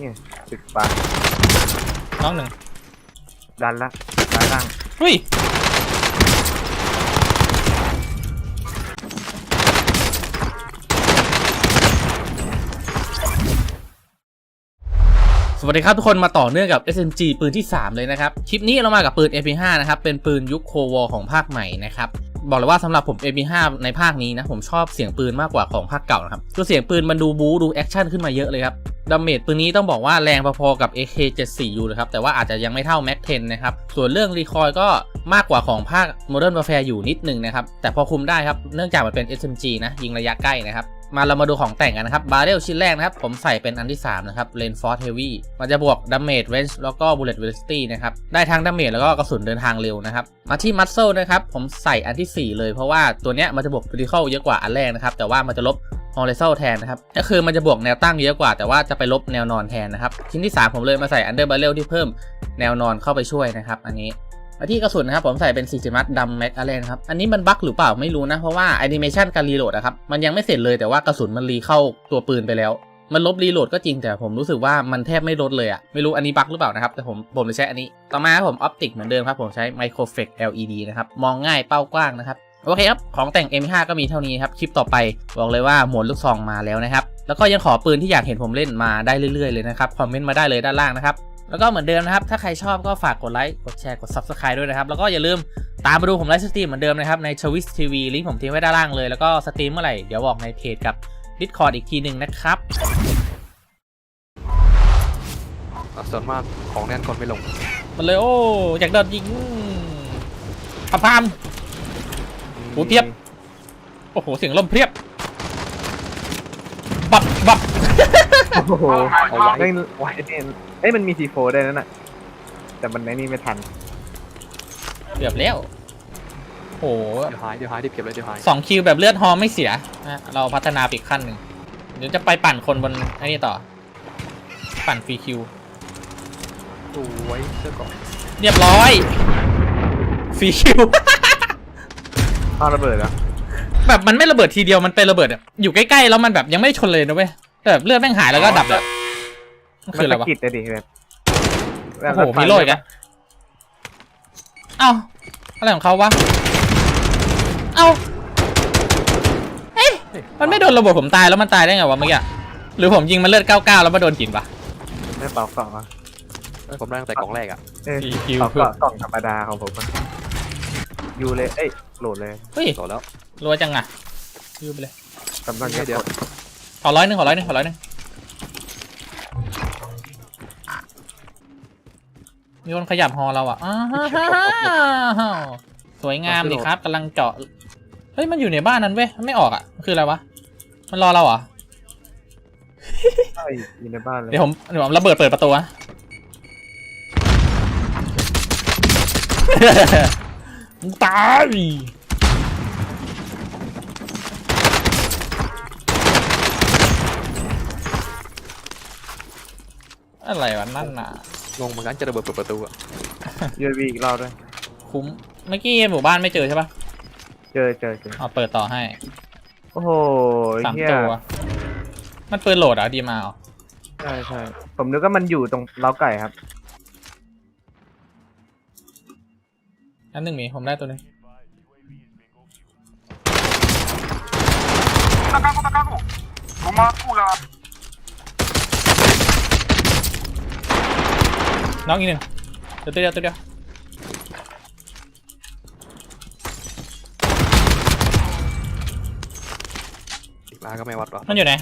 นี่ตึกปลาน้องหนึ่งดันละซ้ายล่างเฮ้ยสวัสดีครับทุกคนมาต่อเนื่องกับ SMG ปืนที่ 3 เลยนะครับ คลิปนี้เรามากับปืน MP5 นะครับ เป็นปืนยุคโควอของภาคใหม่นะครับ บอกเลยว่าสำหรับผม MP5 ในภาคนี้นะ ผมชอบเสียงปืนมากกว่าของภาคเก่านะครับคือเสียงปืนมันดูบู๊ดูแอคชั่นขึ้นมาเยอะเลยครับ ดาเมจปืนนี้ต้องบอกว่าแรงพอๆกับ AK74 อยู่เลยครับ แต่ว่าอาจจะยังไม่เท่า Mac 10 นะครับ ส่วนเรื่องรีคอยก็มากกว่าของภาค Modern Warfare อยู่นิดนึงนะครับ แต่พอคุมได้ครับ เนื่องจากมันเป็น SMG นะ ยิงระยะใกล้นะครับ มาเรามาดูของแต่งกันนะครับ บาร์เรลชิ้นแรกนะครับ ผมใส่เป็นอันที่ 3 นะครับ Reinforced Heavy มันจะบวก Damage Range แล้วก็ Bullet Velocity นะครับ ได้ทั้ง Damage แล้วก็กระสุนเดินทางเร็วนะครับ มาที่ Muscle นะครับ ผมใส่อันทีสี่ 4 เลย เพราะว่าตัวเนี้ยมันจะบวก Critical เยอะกว่าอันแรกนะครับ แต่ว่ามันจะลบ horizontal แทนนะครับ ก็คือมันจะบวกแนวตั้งเยอะกว่า แต่ว่าจะไปลบแนวนอนแทนนะครับ ชิ้นที่ 3 ผมเลยมาใส่ Under Barrel ที่เพิ่มแนวนอนเข้าไปช่วยนะครับ อันนี้มาที่กระสุนนะครับผมใส่เป็น40นัดดำแม็กอะไรนะครับ อันนี้มันบั๊กหรือเปล่าไม่รู้นะ เพราะว่าแอนิเมชันการรีโหลดอะครับ มันยังไม่เสร็จเลยแต่ว่ากระสุนมันรีเข้าตัวปืนไปแล้ว มันลบรีโหลดก็จริงแต่ผมรู้สึกว่ามันแทบไม่ลดเลยอะไม่รู้อันนี้บั๊กหรือเปล่านะครับ แต่ผมผมจะใช้อันนี้ ต่อมาครับผมออปติกเหมือนเดิมครับผมใช้ Microflex LED นะครับมองง่ายเป้ากว้างนะครับ โอเคครับ ของแต่ง M5 ก็มีเท่านี้ครับ คลิปต่อไปบอกเลยว่าหมวดลูกซองมาแล้วนะครับ แล้วก็ยังขอปืนที่อยากเห็นผมเล่นมาได้เรื่อยๆเลยนะครับ คอมเมนต์มาได้เลยด้านล่างนะครับ แล้วก็เหมือนเดิมนะครับ ถ้าใครชอบก็ฝากกดไลค์ กดแชร์ กด Subscribe ด้วยนะครับ แล้วก็อย่าลืมตามมาดูผมไลฟ์สตรีมเหมือนเดิมนะครับใน c h w i s TV ลิงก์ผมทิ้งไว้ด้านล่างเลย แล้วก็สตรีมเมื่อไหร่เดี๋ยวบอกในเพจกับ Discord อีกทีหนึ่งนะครับอะส่วนมากของแน่นคนไม่ลงมันเลยโอ้อยากโดนยิงพับพาม โอ้เพียบ โอ้โห เสียงลมเพรียบ บับบับโอ้โหเอาไว้ แม่งไว้เนี่ยเอ้ยมันมีซีโฟได้นั่นน่ะ แต่มันไอ้นี่ไม่ทันเกือบแล้ว โอ้โหเดี๋ยวหาย เดี๋ยวหายที่เก็บเลยเดี๋ยวหาย สองคิวแบบเลือดฮอไม่เสียนะเราพัฒนาไปอีกขั้นหนึ่ง เดี๋ยวจะไปปั่นคนบนไอ้นี่ต่อ ปั่นฟรีคิวดูไว้เสื้อก่อนเรียบร้อยฟรีคิว เอาระเบิดแล้วแบบมันไม่ระเบิดทีเดียวมันเป็นระเบิดแบบอยู่ใกล้ๆแล้วมันแบบยังไม่ชนเลยนะเว้ยแต่แบบเลือดแม่งหายแล้วก็ดับเลยมันมัคืออะไรสะวะกิดเลยดิแบบโอ้โหมีโล่อีกอะเอ้าอะไรของเขาวะเอ้าเอ๊ะมันไม่โดนระเบิดผมตายแล้วมันตายได้ไงวะเมื่อกี้อะหรือผมยิงมันเลือด99แล้วมาโดนหินปะไม่เป่าเกล่องอะเอ้ยผมได้ตั้งแต่กล่องแรกอะเอ้ยฟรีคิวเป่าเกล่องกล่องธรรมดาของผมอะ ยูเลย เอ้ยโหลดเลยเฮ้ยต่อแล้วรัวจังอะยืมไปเลยกำลังจะเดี๋ยวกดขอร้อยหนึ่งขอร้อยหนึ่งขอร้อยหนึ่งมีคนขยับฮอเราอะอ้าวสวยงามดิครับกำลังเจาะเฮ้ยมันอยู่ในบ้านนั้นเว้ยมันไม่ออกอะมันคืออะไรวะมันรอเราเหรอใช่อยู่ในบ้านเลยเดี๋ยวผมเดี๋ยวผมระเบิดเปิดประตูอะมึง ตายอะไรวะนั่นน่ะ งงเหมือนกันจะระเบิดเปิดประตูอะยูวีอีกรอบด้วยคุ้มเมื่อกี้หมู่บ้านไม่เจอใช่ปะเจอเจอเจอเอาเปิดต่อให้โอ้โหสามเฮียตัวมันปืนโหลดเหรอะดีมาเหรอใช่ใช่ผมนึกว่ามันอยู่ตรงเล้าไก่ครับ นั่นหนึ่งมีผมได้ตัวหนึงน้องอีกหนึ่งเดี๋ยวตัวเดียวตัวเดียวอีกร้านก็ไม่วัดหรอกมันอยู่ไหน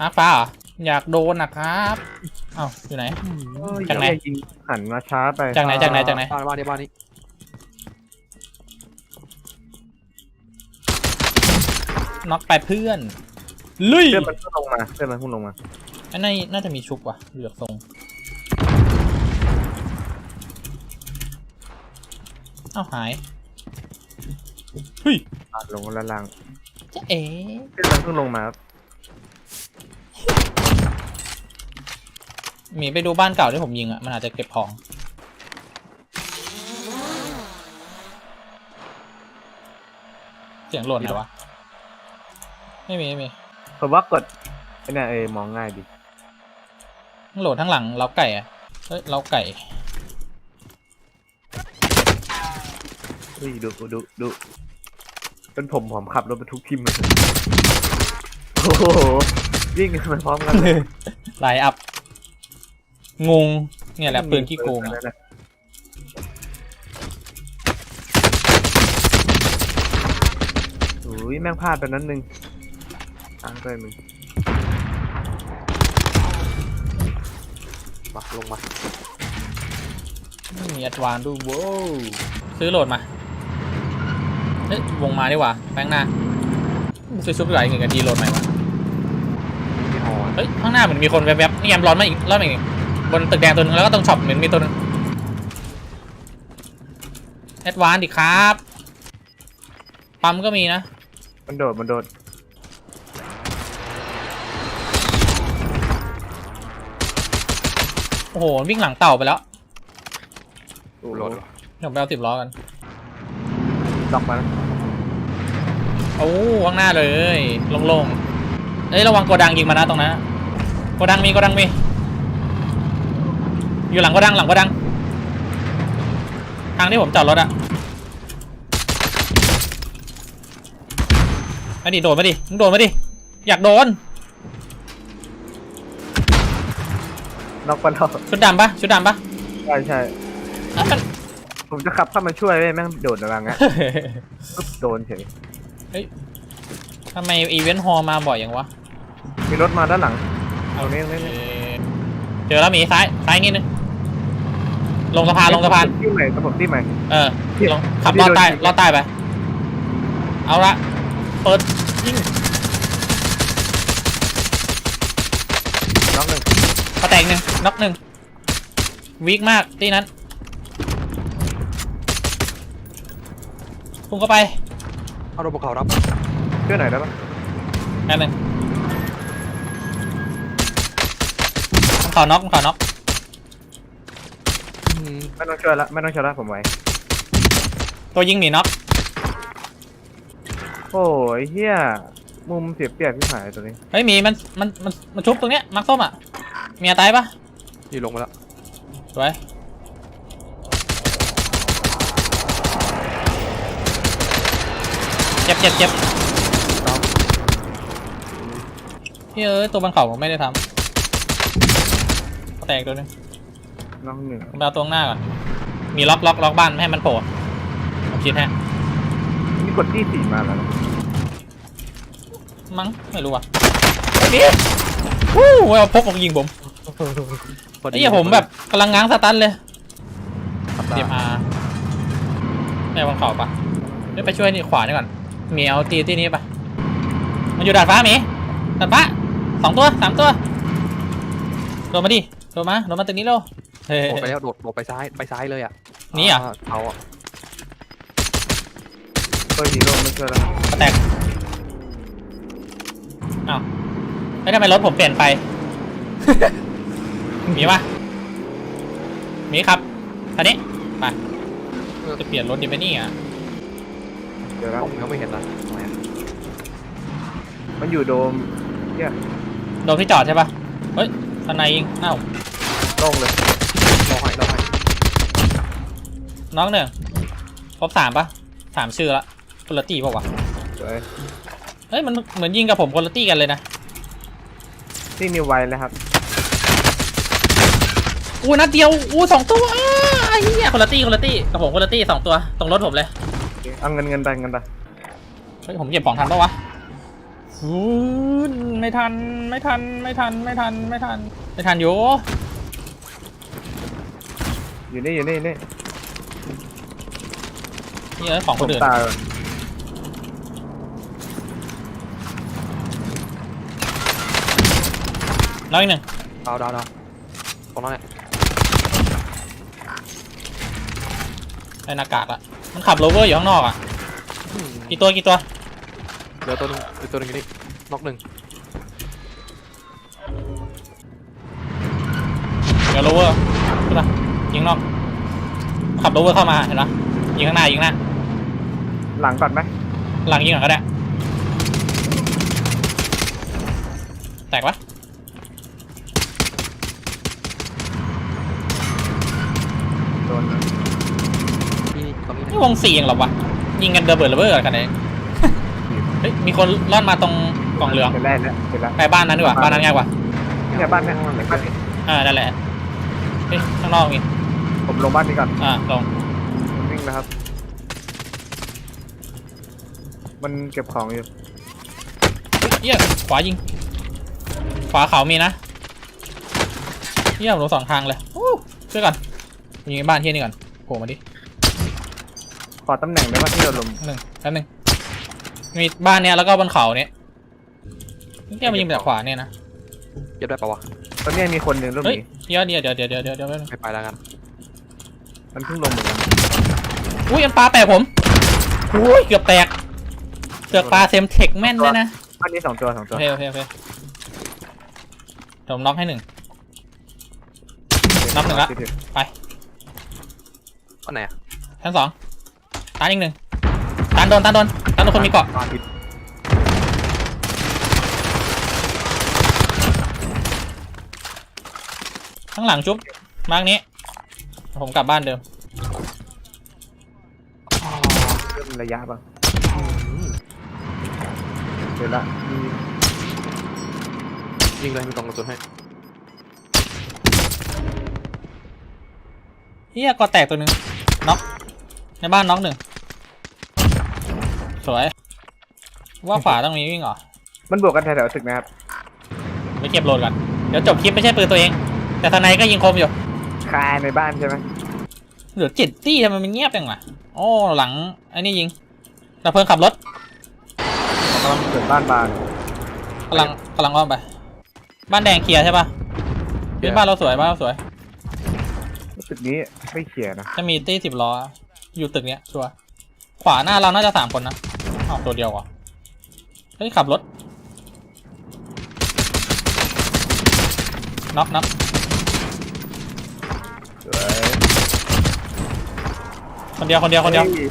ฮะฟ้าเหรออยากโดนนะครับเอ้าอยู่ไหนจากไหนเดี๋ยวยิงหันมาช้าไปจากไหนจากไหนจากไหนบ้านบ้านนี้บ้านนี้ น็อกไปเพื่อน ลุยเพื่อนมันพุ่งลงมาเพื่อนมันพุ่งลงมาอันนี้น่าจะมีชุบว่ะเหลือกทรงเอ้าหายเฮ้ยปาดลงละลังจะเอ๋เพื่อนมันพุ่งลงมาครับหมีไปดูบ้านเก่าที่ผมยิงอะ มันอาจจะเก็บของ เสียงหล่นเหรอวะ ไม่มีไม่มีผมว่ากดไอ้เนี่ยเออมองง่ายดีโหลดทั้งหลังเล้าไก่อะเฮ้ยเล้าไก่เฮ้ยดูดูดูเป็นผมผมขับรถบรรทุกทิมเลยโอ้โหวิ่งกันมาพร้อมกันเลยไลน์อัพงงเนี่ยแหละปืนขี้โกงอะโอ้ยแม่งพลาดไปนั้นหนึ่ง อ้างไปมึงมาลงมาไม่มีอัดวานด้วยโว้วซื้อโหลดมา เฮ้ยวงมาดีกว่าแบงค์หน้าซื้อชุบดีกว่าอีกหนึ่งนาทีโหลดใหม่วะที่ฮอเฮ้ยข้างหน้าเหมือนมีคนแวบๆนี่แอมร้อนมาอีกรอบหนึ่งบนตึกแดงตัวหนึงแล้วก็ตรงช็อปเหมือนมีตัวหนึงแอดวานดิครับปั๊มก็มีนะ มันโดด มันโดด โอ้โหวิ่งหลังเต่าไปแล้วโอ้โหโหลดเหรอเดี๋ยวไปเอาสิบล้อกันล็อกมานะโอ้ข้างหน้าเลยโล่งๆเอ้ยระวังโกดังยิงมานะตรงนั้นนะโกดังมีโกดังมีอยู่หลังโกดังหลังโกดัง ทางที่ผมจอดรถอะมาดิโดดมาดิมึงโดดมาดิอยากโดน ล็อกปันเราชุดดำปะชุดดำปะใช่ใช่อะมัน ผมจะขับเข้ามาช่วยเว้ยแม่งโดดระวังอะปุ๊บโดนเฉยทำไมอีเวนต์ฮอลมาบ่อยอย่างวะมีรถมาด้านหลัง เอาเนี้ยเนี้ยเอ่อเจอแล้วหมีซ้ายซ้ายนิดนึงลงสะพานลงสะพาน ที่ใหม่กับผมที่ใหม่ เออที่ลงขับที่ลอดใต้โดนยิงลอดใต้ไป เอาละเปิดยิงล็อกหนึ่งกระ แตกหนึ่งน็อกหนึ่งวีคมากที่นั้นพุ่งเข้าไปเอารถบนเขารับช่วยหน่อยได้ปะแป๊บหนึงมันขอน็อกมันขอน็อกอืมไม่ต้องช่วยละไม่ต้องช่วยละผมไหวตัวยิงหนีน็อกโอ้ยเฮียมุมเสียเปรียบที่หายตัวนี้ เฮ้ยหมีมันมันมันมันชุบตรงเนี้ยมักส้มอะ เมียตายปะนี่ลงมาแล้วสวยเจ็บเจ็บเจ็บพี่เอ้ยตัวบันเขาผมไม่ได้ทำแตกตัวหนึงล็อกหนึ่งผมไปเอาตัวข้างหน้าก่อนมีล็อกล็อกล็อกบ้านไม่ให้มันโผล่ผมคิดฮะมีกดที่สี่มาแล้วนะมั้งไม่รู้อะไอ้นี่วู้เอาพกออกยิงผม พอไอ้เหี้ยผมแบบกำลังง้างสตันเลยขับเดียมตามอาแม่บนเขาปะเดี๋ยวไปช่วยนี่ขวานี่ก่อนหมีเอาตีที่นี้ปะมันอยู่ดาดฟ้าหมีดาดฟ้าสองตัวสามตัวโดดมาดิโดดมาโดดมาตึกนี้เร็วเฮ้ย โดดไปแล้วโดดโดดไปซ้ายไปซ้ายเลยอะนี่เหรอาเขาอะเปิดฮีโร่ไม่ช่วยแล้วมาแตกอ้าวไม่ทำไมรถผมเปลี่ยนไป มีปะมีครับคันนี้ไปจะเปลี่ยนรถดิไปนี่อะเดี๋ยวแล้วผมยังไม่เห็นนะทำไมอะมันอยู่โดมเฮียโดนที่จอดใช่ปะเฮ้ยทนายยิงอ้าวโล่งเลยรอให้รอให้น้องหนึ่งครบสามปะสามชื่อละคนละตีเปล่าวะสวยเฮ้ยมันเหมือนยิงกับผมคนละตีกันเลยนะที่นิวไวเลยครับ อู้นัดเดียวอู้สองตัวอ้าไอ้เหี้ยคนละตีคนละตีกับผมคนละตีสองตัวตรงรถผมเลยเอาเงินเงินไปเงินไปเฮ้ยผมเก็บของทันปะวะฟูนไม่ทันไม่ทันไม่ทันไม่ทันไม่ทันไม่ทันอยู่อยู่นี่อยู่นี่อยู่นี่นี่เอ้ยของผคนมอื่นตายก่อนน้อยหนึ่งดาวดาวดาวตรงนั้นแหละ ได้หน้ากากละมันขับโรเวอร์อยู่ข้างนอกอะอืมกี่ตัวกี่ตัวเหลือตัวหนึงเหลือตัวหนึงอยู่นี่น็อกหนึ่งเดี๋ยวโรเวอร์ใช่ปะยิงนอก ขับโรเวอร์เข้ามาเห็นปะยิงข้างหน้ายิงข้างหน้าหลังก่อนไหมหลังยิงหลังก็ได้แตกปะ วงสี่เองเหรอวะ ยิงกันระเบิดระเบิดกันเองเฮ้ย มีคนล่อนมาตรงกล่องเหลืองเสร็จแล้วเนี่ยเสร็จแล้วไปบ้านนั้นดีกว่า บ้านนั้นง่ายกว่าเนี่ยบ้านเนี่ยบ้านนี้อ่านั่นแหละเฮ้ยข้างนอกมีผมลงบ้านนี้ก่อนอ่าลงวิ่งแล้วครับ มันเก็บของอยู่เยี่ยขวายิง ขวาเขามีนะเยี่ยมลงสองทางเลยอู้ช่วยก่อนยิงบ้านเที่ยนี่ก่อนโผล่มาดิ ขอตำแหน่งได้ไหมที่เราลงหนึ่งแป๊บหนึ่งมีบ้านเนี้ยแล้วก็บนเขาเนี้ยเนี่ยมันยิงมาจากขวาเนี่ยนะเก็บได้ปะวะตอนนี้มีคนหนึ่งเริ่มเฮ้ยหนีเดี๋ยวเดี๋ยวเดี๋ยวเดี๋ยวเดี๋ยวเดี๋ยวเดี๋ยวแป๊บนึงไม่ไปแล้วกันมันเพิ่งลงเหมือนกันอุ้ยอันปลาแปะผมอุ้ยเกือบแตกเสือกปลาเซมเทคแม่นด้วยนะบ้านนี้สองตัวสองตัโอวเคโอเคโอเคผมน็อกให้หนึ่ง นับหนึ่งละอันไหนอะชั้นสอง ตานอีกหนึ่งตานโดนตานโดนตานโดนคนมีเกาะบ้านผิดข้างหลังจุ๊บมาร์กนี้ ผมกลับบ้านเดิมเริ่มระยะบ้างเสร็จละมียิงเลยมีกล่องกระสุนให้เฮียกอแตกตัวหนึ่งน็อกในบ้านน็อกหนึ่ง สวย ว่าขวาต้องมีวิ่งเหรอ มันบวกกันแถวๆตึกนะครับ ไปเก็บโหลดก่อน เดี๋ยวจบคลิปไม่ใช่ปืนตัวเอง แต่ทนายก็ยิงคมอยู่ คาในบ้านใช่ไหมเหลือเจ็ดตี้ทำไมมันเงียบจังวะโอ้หลังไอ้นี่ยิงดับเพลิงขับรถกำลังเกิดบ้านบานกำลังกำลังอ้อมไป บ้านแดงเคลียร์ใช่ปะเป็นบ้านเราสวยบ้านเราสวย ตึกนี้ไม่เขียนนะ จะมีตี้สิบล้ออยู่ตึกเนี้ยชัวร์ ขวาหน้าเราน่าจะสามคนนะอ้าวตัวเดียวเหรอเฮ้ยขับรถน็อกน็อกสวยคนเดียวคนเดียวคนเดียวฮ้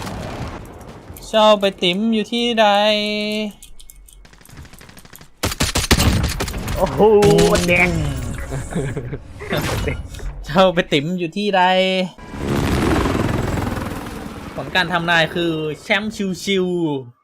เจ้าไปติ๋มอยู่ที่ใด โอ้โหมันแดง เจ้าไปติ๋มอยู่ที่ใด ผลการทำนายคือแชมป์ชิวๆ